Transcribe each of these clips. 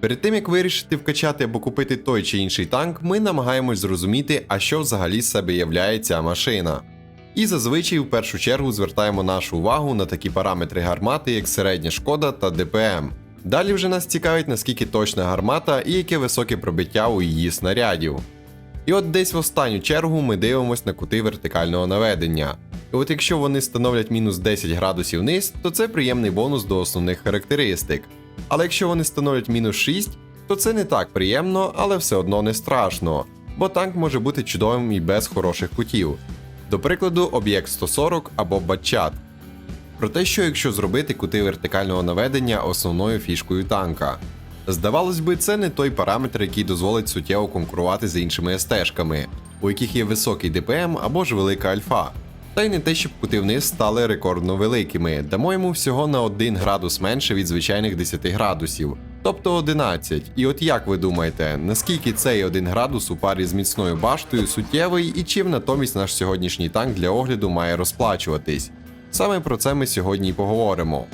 Перед тим як вирішити вкачати або купити той чи інший танк, ми намагаємось зрозуміти, а що взагалі з себе являє ця машина. І зазвичай в першу чергу звертаємо нашу увагу на такі параметри гармати, як середня шкода та ДПМ. Далі вже нас цікавить, наскільки точна гармата і яке високе пробиття у її снарядів. І от десь в останню чергу ми дивимося на кути вертикального наведення. І от якщо вони становлять мінус 10 градусів вниз, то це приємний бонус до основних характеристик. Але якщо вони становлять мінус 6, то це не так приємно, але все одно не страшно, бо танк може бути чудовим і без хороших кутів. До прикладу, об'єкт 140 або батчат. Про те, що якщо зробити кути вертикального наведення основною фішкою танка. Здавалось би, це не той параметр, який дозволить суттєво конкурувати з іншими СТ-шками, у яких є високий ДПМ або ж велика альфа. Та й не те, щоб кути вниз стали рекордно великими, дамо йому всього на 1 градус менше від звичайних 10 градусів, тобто 11. І от як ви думаєте, наскільки цей 1 градус у парі з міцною баштою суттєвий і чим натомість наш сьогоднішній танк для огляду має розплачуватись? Саме про це ми сьогодні й поговоримо.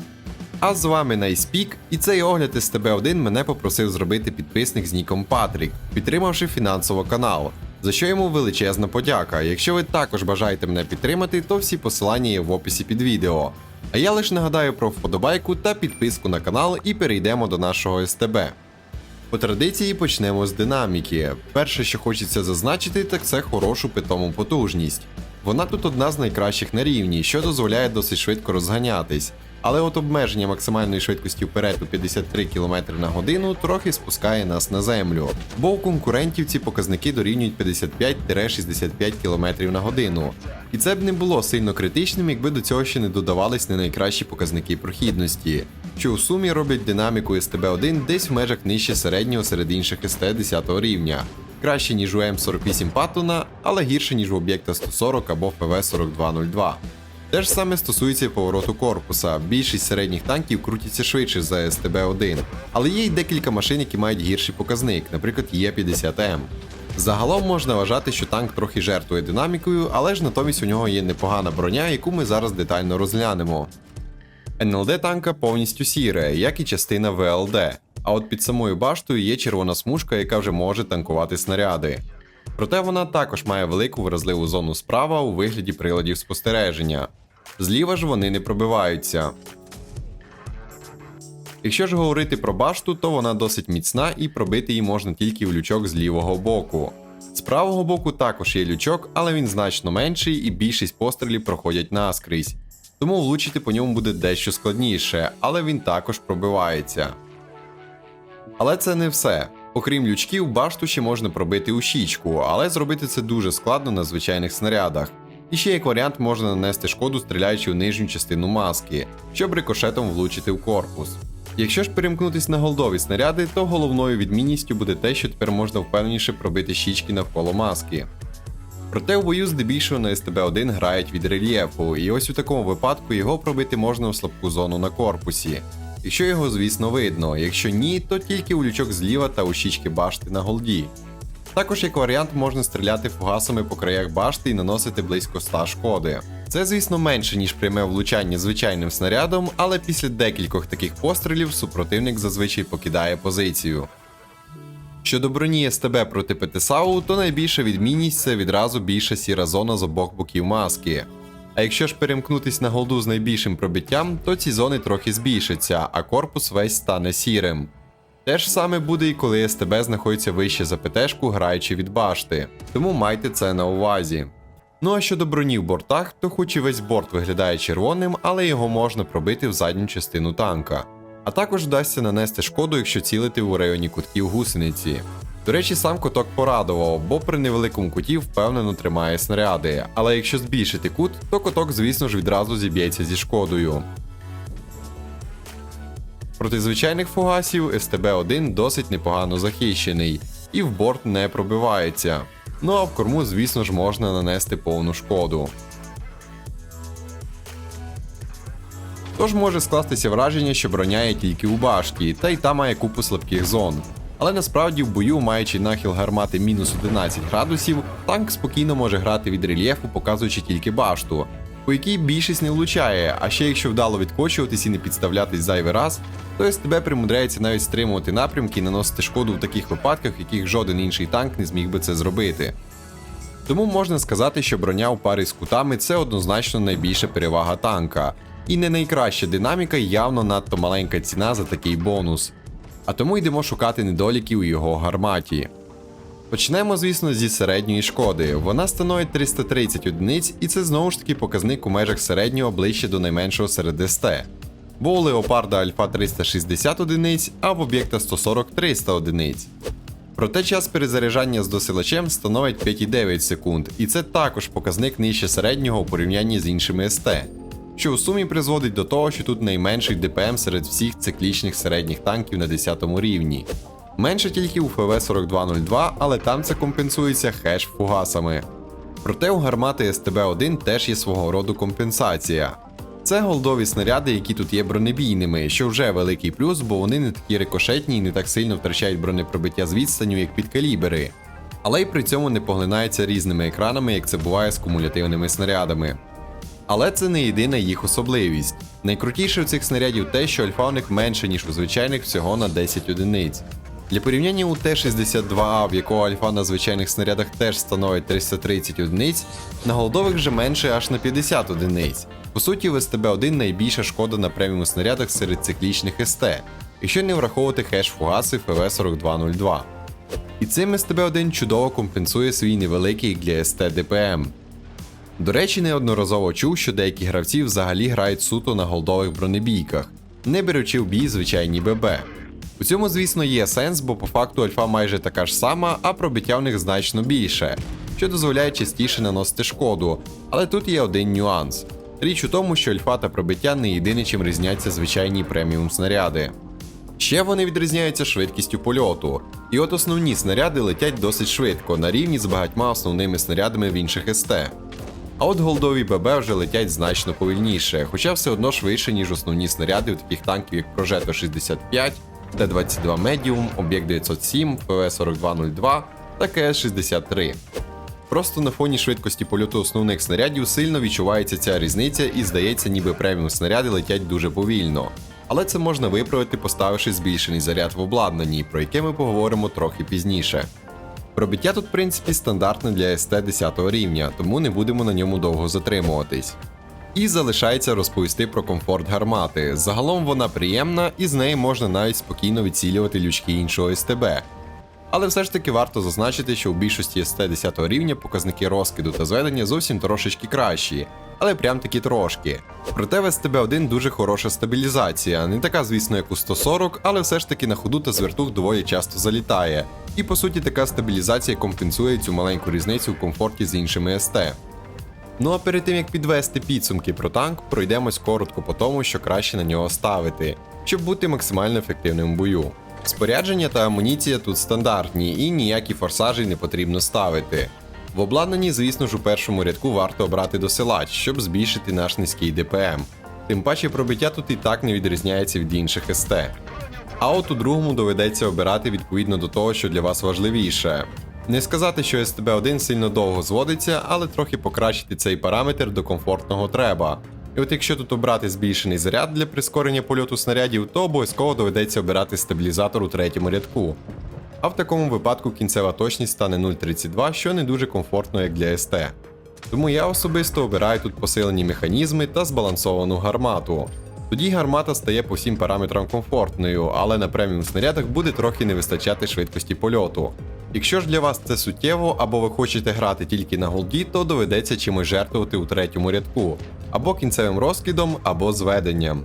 А з вами Найспік, і цей огляд СТБ1 мене попросив зробити підписник з ніком Патрік, підтримавши фінансово канал, за що йому величезна подяка. Якщо ви також бажаєте мене підтримати, то всі посилання є в описі під відео. А я лише нагадаю про вподобайку та підписку на канал і перейдемо до нашого СТБ. По традиції почнемо з динаміки. Перше, що хочеться зазначити, так це хорошу питому потужність. Вона тут одна з найкращих на рівні, що дозволяє досить швидко розганятись. Але от обмеження максимальної швидкості вперед у 53 км на годину трохи спускає нас на землю, бо у конкурентів ці показники дорівнюють 55-65 км на годину. І це б не було сильно критичним, якби до цього ще не додавались не найкращі показники прохідності, що у сумі роблять динаміку СТБ-1 десь в межах нижче середнього серед інших СТ 10 рівня. Краще, ніж у М48 Паттона, але гірше, ніж у об'єкта 140 або ПВ-4202. Те ж саме стосується і повороту корпуса. Більшість середніх танків крутяться швидше за СТБ-1, але є й декілька машин, які мають гірший показник, наприклад, Є50М. Загалом можна вважати, що танк трохи жертвує динамікою, але ж натомість у нього є непогана броня, яку ми зараз детально розглянемо. НЛД танка повністю сіре, як і частина ВЛД. А от під самою баштою є червона смужка, яка вже може танкувати снаряди. Проте вона також має велику вразливу зону справа у вигляді приладів спостереження. Зліва ж вони не пробиваються. Якщо ж говорити про башту, то вона досить міцна і пробити її можна тільки в лючок з лівого боку. З правого боку також є лючок, але він значно менший і більшість пострілів проходять наскрізь. Тому влучити по ньому буде дещо складніше, але він також пробивається. Але це не все. Окрім лючків, башту ще можна пробити у щічку, але зробити це дуже складно на звичайних снарядах. І ще як варіант можна нанести шкоду, стріляючи в нижню частину маски, щоб рикошетом влучити в корпус. Якщо ж перемкнутись на голдові снаряди, то головною відмінністю буде те, що тепер можна впевненіше пробити щічки навколо маски. Проте у бою здебільшого на СТБ-1 грають від рельєфу, і ось у такому випадку його пробити можна у слабку зону на корпусі. Якщо його, звісно, видно, якщо ні, то тільки у лючок зліва та у щічки башти на голді. Також як варіант можна стріляти фугасами по краях башти і наносити близько 100 шкоди. Це, звісно, менше, ніж пряме влучання звичайним снарядом, але після декількох таких пострілів супротивник зазвичай покидає позицію. Щодо броні СТБ проти ПТСАУ, то найбільша відмінність це відразу більша сіра зона з обох боків маски. А якщо ж перемкнутись на голду з найбільшим пробиттям, то ці зони трохи збільшаться, а корпус весь стане сірим. Те ж саме буде і коли СТБ знаходиться вище за ПТшку, граючи від башти, тому майте це на увазі. Ну а щодо броні в бортах, то хоч і весь борт виглядає червоним, але його можна пробити в задню частину танка. А також вдасться нанести шкоду, якщо цілити у районі кутків гусениці. До речі, сам куток порадував, бо при невеликому куті впевнено тримає снаряди, але якщо збільшити кут, то куток, звісно ж, відразу зіб'ється зі шкодою. Проти звичайних фугасів СТБ-1 досить непогано захищений і в борт не пробивається. Ну а в корму, звісно ж, можна нанести повну шкоду. Тож може скластися враження, що броня є тільки у башті, та й та має купу слабких зон. Але насправді в бою, маючи нахил гармати мінус 11 градусів, танк спокійно може грати від рельєфу, показуючи тільки башту. По якій більшість не влучає, а ще якщо вдало відкочуватись і не підставлятись зайвий раз, то СТБ примудряється навіть стримувати напрямки і наносити шкоду в таких випадках, в яких жоден інший танк не зміг би це зробити. Тому можна сказати, що броня у парі з кутами це однозначно найбільша перевага танка, і не найкраща динаміка явно надто маленька ціна за такий бонус. А тому йдемо шукати недоліків у його гарматі. Почнемо, звісно, зі середньої шкоди. Вона становить 330 одиниць, і це знову ж таки показник у межах середнього ближче до найменшого серед СТ. Бо у Леопарда Альфа 360 одиниць, а в об'єкта 140-300 одиниць. Проте час перезаряджання з досилачем становить 5,9 секунд, і це також показник нижче середнього у порівнянні з іншими СТ, що у сумі призводить до того, що тут найменший ДПМ серед всіх циклічних середніх танків на 10 рівні. Менше тільки у ФВ-4202, але там це компенсується хеш-фугасами. Проте у гармати СТБ-1 теж є свого роду компенсація. Це голдові снаряди, які тут є бронебійними, що вже великий плюс, бо вони не такі рикошетні і не так сильно втрачають бронепробиття з відстанню, як підкалібери. Але й при цьому не поглинаються різними екранами, як це буває з кумулятивними снарядами. Але це не єдина їх особливість. Найкрутіше в цих снарядів те, що альфа у них менше, ніж у звичайних всього на 10 одиниць. Для порівняння у Т-62А, в якого альфа на звичайних снарядах теж становить 330 одиниць, на голдових же менше аж на 50 одиниць. По суті, в СТБ-1 найбільша шкода на преміум снарядах серед циклічних СТ, якщо не враховувати хеш-фугаси ФВ-4202. І цим СТБ-1 чудово компенсує свій невеликий для СТ ДПМ. До речі, неодноразово чув, що деякі гравці взагалі грають суто на голдових бронебійках, не беручи в бій звичайні ББ. У цьому, звісно, є сенс, бо по факту альфа майже така ж сама, а пробиття в них значно більше, що дозволяє частіше наносити шкоду. Але тут є один нюанс. Річ у тому, що альфа та пробиття не єдине, чим різняться звичайні преміум снаряди. Ще вони відрізняються швидкістю польоту, і от основні снаряди летять досить швидко, на рівні з багатьма основними снарядами в інших СТ. А от голдові ББ вже летять значно повільніше, хоча все одно швидше, ніж основні снаряди у таких танків, як Progetto 65, Т-22 Medium, Об'єкт 907, ФВ-4202 та КС-63. Просто на фоні швидкості польоту основних снарядів сильно відчувається ця різниця і здається, ніби преміум снаряди летять дуже повільно. Але це можна виправити, поставивши збільшений заряд в обладнанні, про яке ми поговоримо трохи пізніше. Пробиття тут, в принципі, стандартне для СТ 10 рівня, тому не будемо на ньому довго затримуватись. І залишається розповісти про комфорт гармати. Загалом вона приємна і з неї можна навіть спокійно відцілювати лючки іншого СТБ. Але все ж таки варто зазначити, що у більшості СТ 10 рівня показники розкиду та зведення зовсім трошечки кращі, але прям таки трошки. Проте в СТБ-1 дуже хороша стабілізація, не така, звісно, як у 140, але все ж таки на ходу та звертух доволі часто залітає. І по суті така стабілізація компенсує цю маленьку різницю в комфорті з іншими СТ. Ну а перед тим як підвести підсумки про танк, пройдемось коротко по тому, що краще на нього ставити, щоб бути максимально ефективним в бою. Спорядження та амуніція тут стандартні і ніякі форсажі не потрібно ставити. В обладнанні, звісно ж, у першому рядку варто обрати досилач, щоб збільшити наш низький ДПМ. Тим паче пробиття тут і так не відрізняється від інших СТ. А от у другому доведеться обирати відповідно до того, що для вас важливіше. Не сказати, що СТБ-1 сильно довго зводиться, але трохи покращити цей параметр до комфортного треба. І от якщо тут обрати збільшений заряд для прискорення польоту снарядів, то обов'язково доведеться обирати стабілізатор у третьому рядку. А в такому випадку кінцева точність стане 0.32, що не дуже комфортно як для СТ. Тому я особисто обираю тут посилені механізми та збалансовану гармату. Тоді гармата стає по всім параметрам комфортною, але на преміум снарядах буде трохи не вистачати швидкості польоту. Якщо ж для вас це суттєво, або ви хочете грати тільки на голді, то доведеться чимось жертвувати у третьому рядку, або кінцевим розкидом, або зведенням.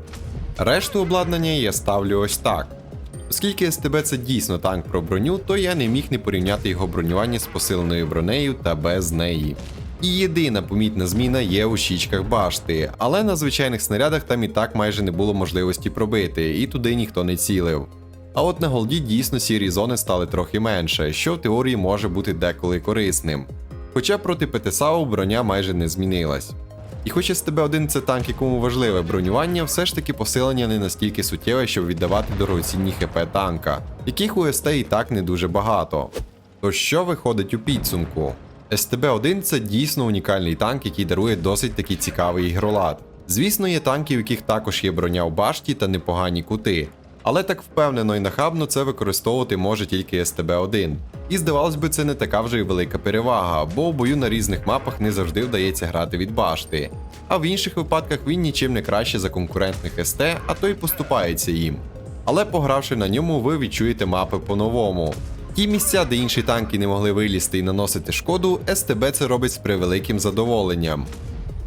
Решту обладнання я ставлю ось так. Оскільки СТБ це дійсно танк про броню, то я не міг не порівняти його бронювання з посиленою бронею та без неї. І єдина помітна зміна є у щічках башти, але на звичайних снарядах там і так майже не було можливості пробити, і туди ніхто не цілив. А от на голді дійсно сірі зони стали трохи менше, що в теорії може бути деколи корисним. Хоча проти ПТСАУ броня майже не змінилась. І хоч СТБ-1 це танк, якому важливе бронювання, все ж таки посилення не настільки суттєве, щоб віддавати дорогоцінні ХП танка, яких у СТ і так не дуже багато. То що виходить у підсумку? СТБ-1 це дійсно унікальний танк, який дарує досить таки цікавий ігролад. Звісно, є танки, у яких також є броня в башті та непогані кути. Але так впевнено і нахабно це використовувати може тільки СТБ-1. І здавалось би, це не така вже й велика перевага, бо в бою на різних мапах не завжди вдається грати від башти. А в інших випадках він нічим не краще за конкурентних СТ, а то й поступається їм. Але погравши на ньому, ви відчуєте мапи по-новому. Ті місця, де інші танки не могли вилізти і наносити шкоду, СТБ це робить з превеликим задоволенням.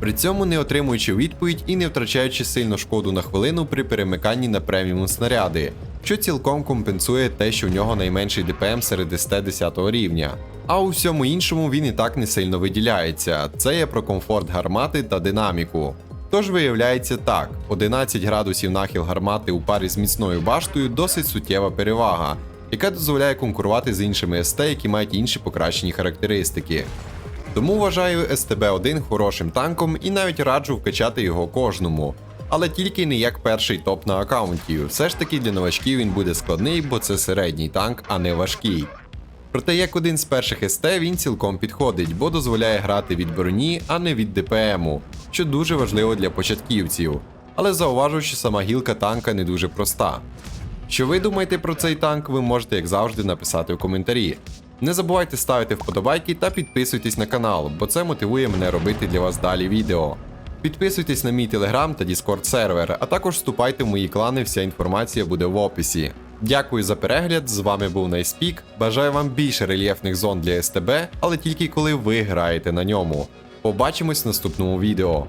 При цьому не отримуючи відповідь і не втрачаючи сильно шкоду на хвилину при перемиканні на преміум снаряди, що цілком компенсує те, що в нього найменший ДПМ серед СТ 10 рівня. А у всьому іншому він і так не сильно виділяється. Це є про комфорт гармати та динаміку. Тож виявляється так: 11 градусів нахил гармати у парі з міцною баштою досить суттєва перевага, яка дозволяє конкурувати з іншими СТ, які мають інші покращені характеристики. Тому вважаю СТБ-1 хорошим танком і навіть раджу вкачати його кожному. Але тільки не як перший топ на аккаунті. Все ж таки для новачків він буде складний, бо це середній танк, а не важкий. Проте як один з перших СТ він цілком підходить, бо дозволяє грати від броні, а не від ДПМу, що дуже важливо для початківців. Але зауважу, що сама гілка танка не дуже проста. Що ви думаєте про цей танк, ви можете, як завжди, написати в коментарі. Не забувайте ставити вподобайки та підписуйтесь на канал, бо це мотивує мене робити для вас далі відео. Підписуйтесь на мій телеграм та Discord сервер, а також вступайте в мої клани, вся інформація буде в описі. Дякую за перегляд, з вами був Найспік. Бажаю вам більше рельєфних зон для СТБ, але тільки коли ви граєте на ньому. Побачимось в наступному відео.